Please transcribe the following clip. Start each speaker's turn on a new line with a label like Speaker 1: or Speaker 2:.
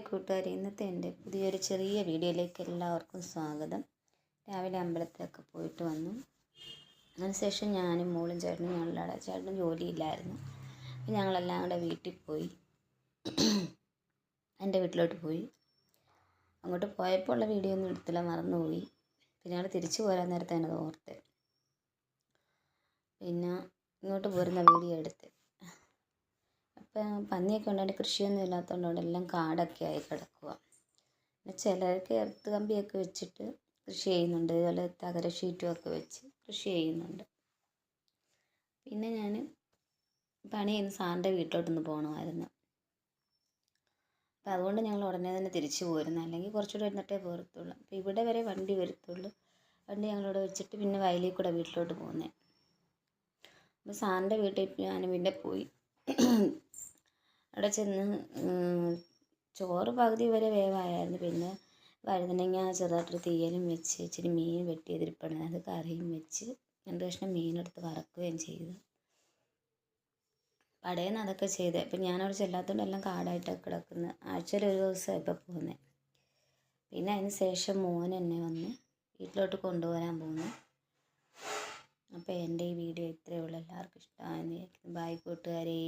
Speaker 1: കൂട്ടുകാരെ ഇന്നത്തെ എന്റെ പുതിയൊരു ചെറിയ വീഡിയോയിലേക്ക് എല്ലാവർക്കും സ്വാഗതം. രാവിലെ അമ്പലത്തിലൊക്കെ പോയിട്ട് വന്നു. അതിനുശേഷം ഞാനും മോളും ചേട്ടനും ഞങ്ങളുടെ ചേട്ടനും ജോലിയില്ലായിരുന്നു. അപ്പം ഞങ്ങളെല്ലാം കൂടെ വീട്ടിൽ പോയി. എന്റെ വീട്ടിലോട്ട് പോയി. അങ്ങോട്ട് പോയപ്പോൾ ഉള്ള വീഡിയോ ഒന്നും എടുത്തില്ല മറന്നുപോയി. പിന്നെ ഞങ്ങൾ തിരിച്ചു പോരാൻ നേരത്തെ അത് ഓർത്ത് പിന്നെ ഇങ്ങോട്ട് പോരുന്ന വീഡിയോ എടുത്ത് പന്നിയൊക്കെ ഉണ്ടായിട്ട് കൃഷിയൊന്നും ഇല്ലാത്തതുകൊണ്ട് അവിടെ എല്ലാം കാടൊക്കെ ആയി കിടക്കുക. പിന്നെ ചിലർക്ക് എർത്ത് കമ്പിയൊക്കെ വെച്ചിട്ട് കൃഷി ചെയ്യുന്നുണ്ട്. അതുപോലെ തകര ഷീറ്റും ഒക്കെ വെച്ച് കൃഷി ചെയ്യുന്നുണ്ട്. പിന്നെ ഞാൻ പണി ചെയ്യുന്ന സാറിന്റെ വീട്ടിലോട്ടൊന്ന് പോകണമായിരുന്നു അപ്പോൾ അതുകൊണ്ട് ഞങ്ങൾ ഉടനെ തന്നെ തിരിച്ചു പോരുന്നു. അല്ലെങ്കിൽ കുറച്ചുകൂടെ ഇരുന്നിട്ടേ പോരത്തുള്ളൂ. അപ്പോൾ ഇവിടെ വരെ വണ്ടി വരത്തുള്ളൂ. വണ്ടി ഞങ്ങളിവിടെ വെച്ചിട്ട് പിന്നെ വയലിൽ കൂടെ വീട്ടിലോട്ട് പോകുന്നത് അപ്പോൾ സാറിന്റെ വീട്ടിൽ ഞാൻ പിന്നെ പോയി. അവിടെ ചെന്ന് ചോറ് പകുതി വരെ വേവായിരുന്നു. പിന്നെ വഴുതനങ്ങ ചെറുതായിട്ടൊരു തീയലും വെച്ച് ഇച്ചിരി മീൻ വെട്ടിയതിരിപ്പണ. അത് കറിയും വെച്ച് രണ്ട് കഷ്ണം മീനെടുത്ത് വറക്കുകയും ചെയ്തു. കടയിൽ നിന്ന് അതൊക്കെ ചെയ്തത് ഇപ്പം ഞാനവിടെ ചെല്ലാത്തതുകൊണ്ട് എല്ലാം കാടായിട്ടൊക്കെ കിടക്കുന്നു. ആഴ്ചയിൽ ഒരു ദിവസം ഇപ്പം പോകുന്നത് പിന്നെ അതിന് ശേഷം മോൻ എന്നെ വന്ന് വീട്ടിലോട്ട് കൊണ്ടുവരാൻ പോകുന്നു അപ്പോൾ എന്റെ ഈ വീഡിയോ ഇത്രയേ ഉള്ളൂ. എല്ലാവർക്കും ഇഷ്ടമായെന്ന് ബൈ കൂട്ടുകാരേ.